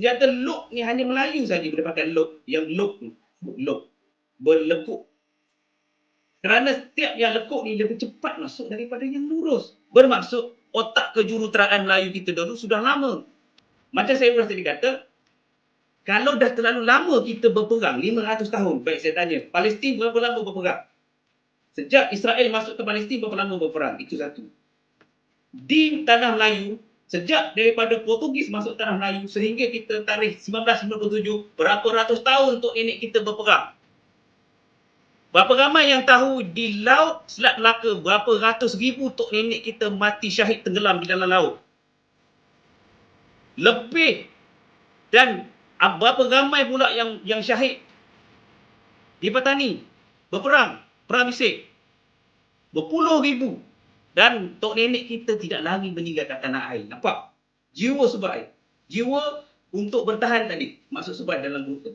senjata luk ni hanya Melayu saja boleh pakai luk. Yang luk ni. Luk. Berlekuk. Kerana setiap yang lekuk ni lebih cepat masuk daripada yang lurus. Bermaksud otak kejuruteraan Melayu kita dulu sudah lama. Macam saya pernah tadi kata, kalau dah terlalu lama kita berperang, 500 tahun, baik saya tanya, Palestin berapa lama berperang? Sejak Israel masuk ke Palestin, berapa lama berperang? Itu satu. Di tanah Melayu, sejak daripada Portugis masuk tanah Melayu, sehingga kita tarikh 1957, berapa ratus tahun untuk nenek kita berperang? Berapa ramai yang tahu di Laut Selat Melaka, berapa ratus ribu tok nenek kita mati syahid tenggelam di dalam laut? Lebih dan Ah, berapa ramai pula yang yang syahid di petani berperang perang bisik berpuluh ribu dan tok nenek kita tidak lagi meninggalkan tanah air. Nampak? Jiwa sebab air jiwa untuk bertahan tadi. Maksud sebab dalam buku